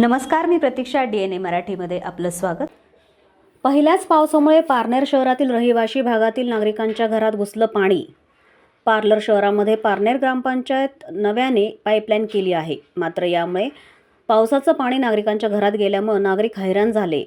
नमस्कार मी प्रतीक्षा D N ए मराठीमध्ये आपलं स्वागत. पहिल्याच पावसामुळे पारनेर शहरातील रहिवाशी भागातील नागरिकांच्या घरात घुसलं पाणी. पार्लर शहरामध्ये पारनेर ग्रामपंचायत नव्याने पाईपलाईन केली आहे. मात्र यामुळे पावसाचं पाणी नागरिकांच्या घरात गेल्यामुळं नागरिक हैराण झाले.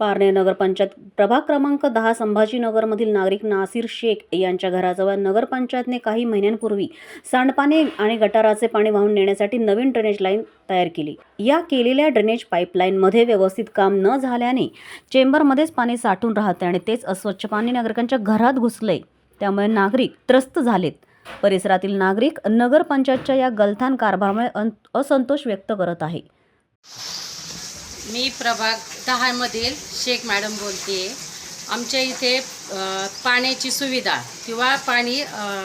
पारनेर नगरपंचायत प्रभाग क्रमांक दहा संभाजीनगरमधील नागरिक नासिर शेख यांच्या घराजवळ नगरपंचायतने काही महिन्यांपूर्वी सांडपाणी आणि गटाराचे पाणी वाहून नेण्यासाठी नवीन ड्रेनेज लाईन तयार केली. या केलेल्या ड्रेनेज पाईपलाईनमध्ये व्यवस्थित काम न झाल्याने चेंबरमध्येच पाणी साठून राहते आणि तेच अस्वच्छ पाणी नागरिकांच्या घरात घुसले. त्यामुळे नागरिक त्रस्त झालेत. परिसरातील नागरिक नगरपंचायतच्या या गलथान कारभारामुळे अन- असंतोष व्यक्त करत आहे. मी प्रभाग दहामधील शेख मॅडम बोलते. आमच्या इथे पाण्याची सुविधा किंवा पाणी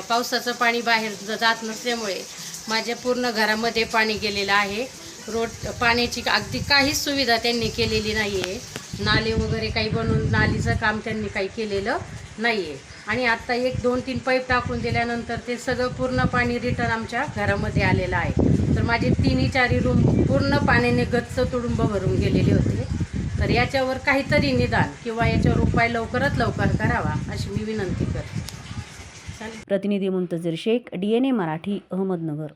पावसाचं पाणी बाहेर जात नसल्यामुळे माझ्या पूर्ण घरामध्ये पाणी गेलेलं आहे. रोड पाण्याची अगदी काहीच सुविधा त्यांनी केलेली नाही आहे नाले वगैरे काही बनवून नालीचं काम त्यांनी काही केलेलं नाही आहे आणि आत्ता एक दोन तीन पाईप टाकून दिल्यानंतर ते सगळं पूर्ण पाणी रिटर्न आमच्या घरामध्ये आलेलं आहे. तर माझे तिन्ही चारी रूम पूर्ण पाण्याने गच्च तुडुंब भरून गेलेले होते. तर याच्यावर काहीतरी निदान किंवा याच्यावर उपाय लवकरात लवकर करावा अशी मी विनंती करते. चालेल. प्रतिनिधी Muntazir Shaikh D N A Marathi Ahmednagar.